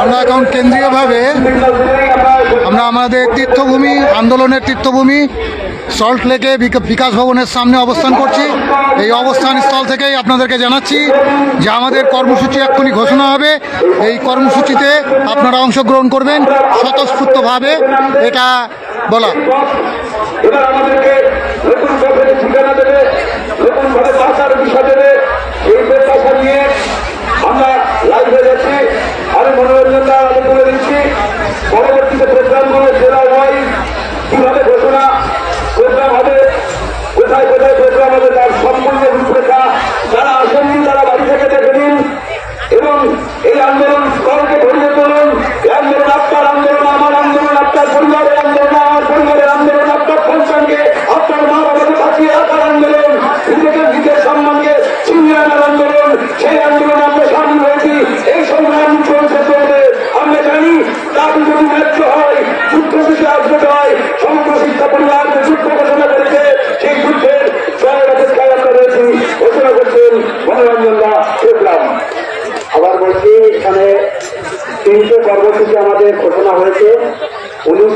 আমরা এখন কেন্দ্রীয়ভাবে আমরা আমাদের তীর্থভূমি, আন্দোলনের তীর্থভূমি, সল্ট লেকে বিকাশ ভবনের সামনে অবস্থান করছি। এই অবস্থান স্থল থেকেই আপনাদেরকে জানাচ্ছি যে আমাদের কর্মসূচি এক্ষুনি ঘোষণা হবে। এই কর্মসূচিতে আপনারা অংশগ্রহণ করবেন স্বতঃস্ফূর্তভাবে। এটা বলা। তুলে দিচ্ছি।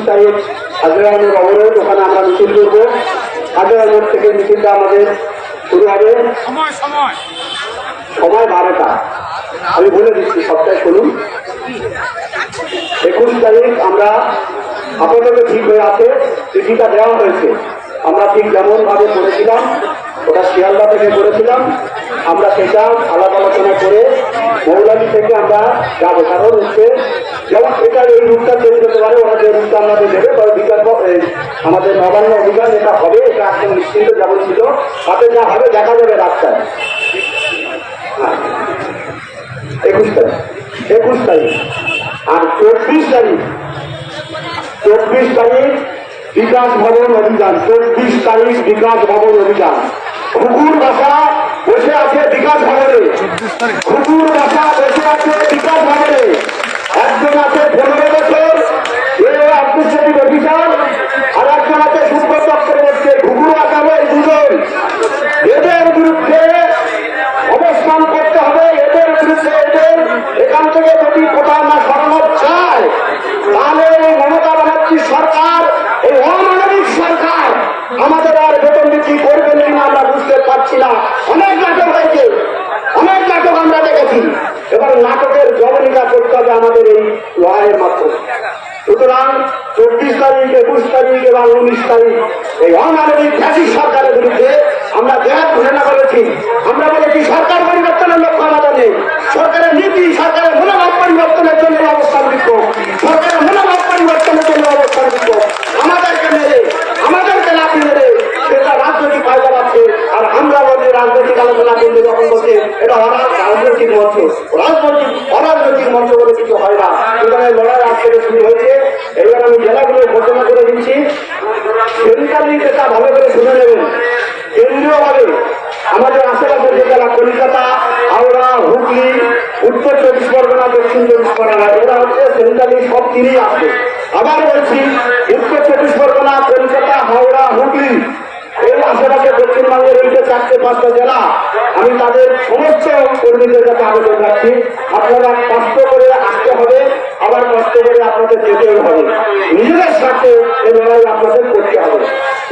তারিখ হাজারানোর অবরোধ ওখানে আমরা মিছিল করব। হাজারানোর থেকে মিছিলটা আমাদের শুরু হবে। সময় বারোটা। আমি বলে দিচ্ছি সবটাই শুনুন। একুশ তারিখ আমরা আপাতত ঠিক হয়ে আছে চিঠিটা দেওয়া হয়েছে। আমরা ঠিক যেমন ভাবে করেছিলাম ওটা শিয়ালদা থেকে করেছিলাম। আমরা সেটা আলাপ আলোচনা করে মৌলানি থেকে আমরা যাব। কারণ হচ্ছে, যেমন এটার এই রূপটা তৈরি করতে পারে, ওরা যে রূপটা আমাদের দেবে, তবে বিকল্প আমাদের নবান্ন অভিযান এটা হবে, এটা একদম নিশ্চিন্ত যেমন ছিল তাতে যা হবে, দেখা যাবে রাস্তায়। একুশ তারিখ। একুশ তারিখ। আর চব্বিশ তারিখ। চব্বিশ তারিখ বিকাশ ভবন অভিযান। চব্বিশ তারিখ বিকাশ ভবন অভিযান। কুকুর বাসা বসে আছে বিকাশ ভবনে কুকুর বাসা বসে আছে বিকাশ ভবনে একজন আছে পনেরো বছর এ আত্মীয় অফিসার আর একজন আছে সুব্রত চক্রবর্তী ঘুঘুর আসামে এই দুজন এদের বিরুদ্ধে অবস্থান করতে হবে এদের বিরুদ্ধে এদের এখান থেকে যদি কোথাও না সরানো চায় তাহলে এই মমতা ব্যানার্জির সরকার এই অমানবিক সরকার আমাদের আর বেতন বৃদ্ধি করবেন কিনা আমরা বুঝতে পারছি না অনেক নাটক হয়েছে অনেক নাটক আমরা দেখেছি এবার নাটকের জবনিকা করতে হবে আমাদের এই লড়াইয়ের মাধ্যমে সুতরাং চব্বিশ তারিখ একুশ তারিখ এবং উনিশ তারিখ। এই অমানবিক ফ্যাসি সরকারের বিরুদ্ধে আমরা দেখ ঘোষণা করেছি। আমরা বলেছি, সরকার পরিবর্তনের লক্ষ্য আমাদের নেই। সরকারের নীতি, সরকারের মনোভাব পরিবর্তনের জন্য অবস্থান বিক্ষোভ। সরকারের মনোভাব পরিবর্তনের জন্য অবস্থান বিক্ষোভ। আমাদেরকে মেরে, আমাদেরকে লাঠি মেরে সেটা রাজনৈতিক ফায়দা পাচ্ছে আর আমরা বলি, রাজনৈতিক আলোচনা কিন্তু যখন বলছে এটা রাজনৈতিক মঞ্চ। রাজনৈতিক অরাজনৈতিক মঞ্চ বলে কিছু হয় না। এই লড়াই আজ থেকে শুরু হয়েছে। এইবার আমি জেলাগুলো ঘোষণা করে দিচ্ছি। সেন্ট্রালি যেটা ভালো করে শুনে নেবেন। কেন্দ্রীয়ভাবে আমাদের আশেপাশের যে জেলা কলকাতা, হাওড়া, হুগলি, উত্তর চব্বিশ পরগনা, দক্ষিণ চব্বিশ পরগনা, এরা হচ্ছে সেন্ট্রালি সব তিনই আসবে। আবার বলছি, উত্তর চব্বিশ পরগনা, কলকাতা, হাওড়া, হুগলি, এই আশেপাশে দক্ষিণবঙ্গের যে চারটে পাঁচটা জেলা, আমি তাদের সমস্ত কর্মীদের কাছে আবেদন রাখছি আপনারা কষ্ট করে আসতে হবে, আবার আপনাদের যেতেও হবে। নিজেদের স্বার্থে এই লড়াই আপনাদের করতে হবে।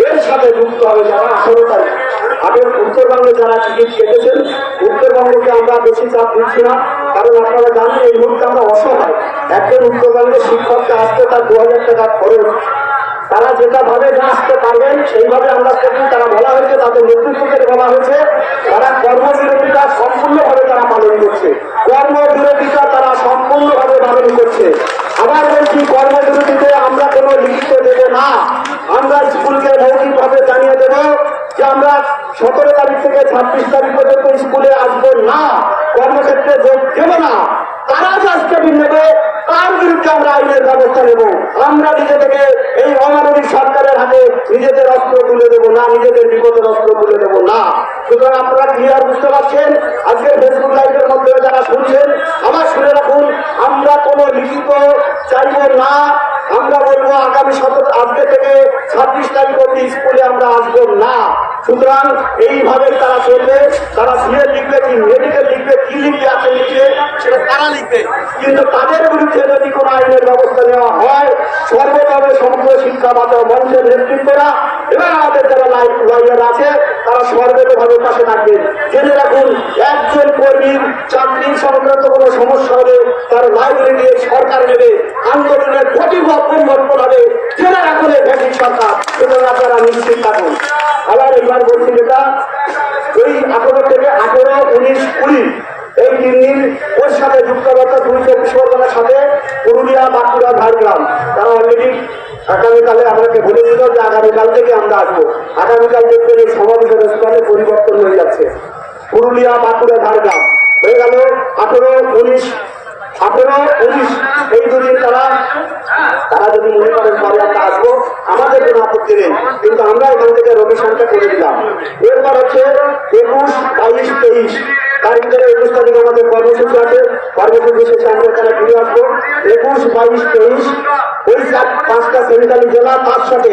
এর সাথে যুক্ত হবে যারা আঠারো তারিখ আগের উত্তরবঙ্গে যারা টিকিট কেটেছেন, উত্তরবঙ্গকে আমরা বেশি চাপ দিচ্ছি না। কারণ আপনারা জানেন, এই মুহূর্তে আমরা অসহায়। একজন উত্তরবঙ্গের শিক্ষককে আসতে তার দু হাজার টাকা খরচ। তারা যেটা ভাবে যে আসতে পারবেন, সেইভাবে আমরা করছি। তারা বলা হয়েছে, তাদের নেতৃত্ব থেকে বলা হয়েছে, তারা কর্মবিরতিটা সম্পূর্ণভাবে তারা পালন করছে। কর্মবিরতিটা তারা সম্পূর্ণভাবে পালন করছে আবার বলছি কর্মবিরতিতে আমরা কোনো লিখিত দেবো না আমরা স্কুলকে মৌখিকভাবে জানিয়ে দেবো যে আমরা সতেরো তারিখ থেকে ছাব্বিশ তারিখ পর্যন্ত স্কুলে আসব না, কর্মক্ষেত্রে যোগ দেবো না। তারা যে আজকে নেবে তার বিরুদ্ধে আমরা আইনের ব্যবস্থা নেব। আমরা নিজে থেকে এই অমানবিক সরকারের হাতে নিজেদের অস্ত্র তুলে দেবো না, নিজেদের বিপদের অস্ত্র তুলে দেবো না। সুতরাং আপনারা ক্লিয়ার বুঝতে পারছেন? আজকের ফেসবুক লাইভের মধ্যে যারা শুনছেন আবার শুনে রাখুন, আমরা কোনো লিখিত চাইব না। আমরা বলব, আগামী সতেরো, আজকে থেকে ছাব্বিশ তারিখ অব্দি স্কুলে আমরা আসব না। সুতরাং এইভাবে তারা চলবে, তারা সিএ লিখবে কি মেডিকেল লিখবে, কি লিখবে আছে লিখবে সেটা তারা লিখবে। কিন্তু তাদের বিরুদ্ধে যদি কোনো আইনের ব্যবস্থা নেওয়া হয়, সর্বভাবে সমগ্র শিক্ষা মাত্র মঞ্চের নেতৃত্বরা এবং আমাদের যারা আছে, তারা সর্বতভাবে পাশে থাকবে। জেনে রাখুন, একজন কর্মীর চাকরি সংক্রান্ত কোনো সমস্যা হলে তার লাইব্রেরি নিয়ে সরকার নেবে, আন্দোলনের প্রতিভ পরিবর্তন হবে। জেনে রাখুন এই সুতরাং আপনারা নিশ্চিত থাকুন। আবার এবার বলছি যেটা ওই আঠারো থেকে আঠারো উনিশ কুড়ি, এই দিন ওর সাথে যুক্তবর্তা দুই চব্বিশ পরগনার সাথে পুরুলিয়া, বাঁকুড়া, ঝাড়গ্রাম, তারা অলরেডি আগামীকালে আমাকে বলে দিল যে আগামীকাল থেকে আমরা আসব। আগামীকাল দেখবেন এই সমাবেশের স্থলে পরিবর্তন হয়ে যাচ্ছে। পুরুলিয়া, বাঁকুড়া, ঝাড়গ্রাম হয়ে গেল আঠেরো, উনিশ আঠেরো, উনিশ। এই দুদিন তারা তারা যদি মনে করেন পরে আমরা আসব। আমাদের কোনো আপত্তি নেই, কিন্তু আমরা এখান থেকে রবিশনটা করে দিলাম। এরপর হচ্ছে একুশ, বাইশ, তেইশ। তার একুশ তারিখ আমাদের কর্মসূচি আছে। কর্মসূচি শেষে আমরা তারা ফিরে আসব। একুশ, বাইশ, তেইশ ওই পাঁচটা সেন্ট্রাল জেলা তার সাথে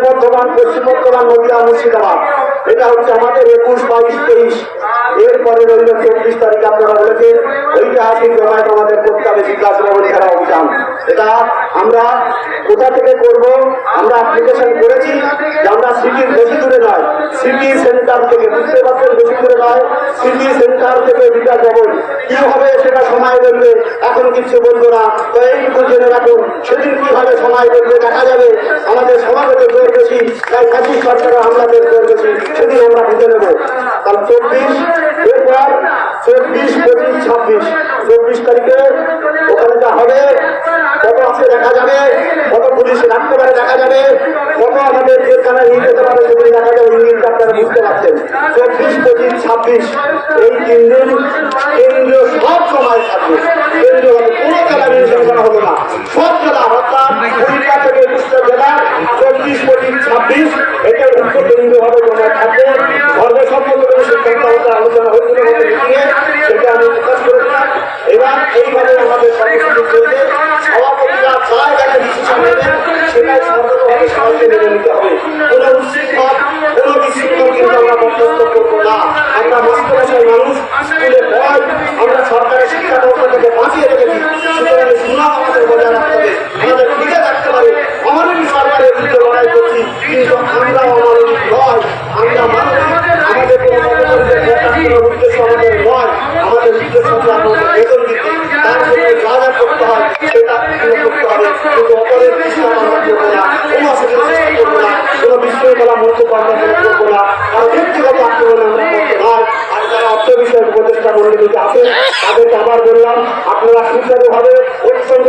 বর্ধমান পশ্চিম বর্ধমান নদীয়া মুর্শিদাবাদ। এটা হচ্ছে আমাদের একুশ, বাইশ, তেইশ। এরপরে রইল চব্বিশ তারিখ আপনারা বলেছেন ঐতিহাসিক জমায়েত আমাদের করতে হবে শিক্ষা ভবন ছাড়া অভিযান। এটা আমরা কোথা থেকে করব? আমরা অ্যাপ্লিকেশন করেছি আমরা সিটির বেশি সিটি সেন্টার থেকে বুঝতে পারছেন বেশি দূরে নয়। সিটি সেন্টার থেকে বিকাশ ভবন কি হবে সেটা সময় বলবে এখন কিছু বলব না। এইটুকু জেনে রাখুন, সেদিন কীভাবে সময় বলবে দেখা যাবে। আমাদের সমাবেশের জোর বেশি, তাই ফাঁসি সরকারের হামলাদের জোর বেশি, সেদিন আমরা বুঝে নেব। তাহলে চব্বিশ এরপর চব্বিশ, পঁচিশ, ছাব্বিশ, চব্বিশ তারিখে ওখানে যা হবে, কত আছে দেখা যাবে, কত পুলিশ রাখতে পারে দেখা যাবে, কত আমাদের যেখানে নিয়ে যেতে পারে সেদিন দেখা যাবে। ছাব্বিশ, এই তিন দিন কেন্দ্রীয় সব সময় থাকবে। কেন্দ্রীয় কোনো জেলা নির্বাচন হলো না। সব জেলা অর্থাৎ কুড়িটা থেকে একুশটা জেলা, চব্বিশ পঁচিশ ছাব্বিশ এটা উত্তর কেন্দ্রীয়ভাবে জমা থাকবে। ধর্মের সম্পর্কে কোনো আলোচনা হয়েছিল সেটা আমি প্রকাশ করেছিলাম এবার এইভাবে আমাদের বাঁচিয়ে রেখেছি সুতরাং সুনাম আমাদের বজায় রাখতে হবে। আমাদের টিকে থাকতে হবে। অমানবিক সরকারের বিরুদ্ধে লড়াই করছি। কিন্তু আমরা অমানবিক নয়। আমরা মানবিক আমাদের কোনো উপদেষ্টা মন্ডলীতে আছেন সুচারুভাবে অত্যন্ত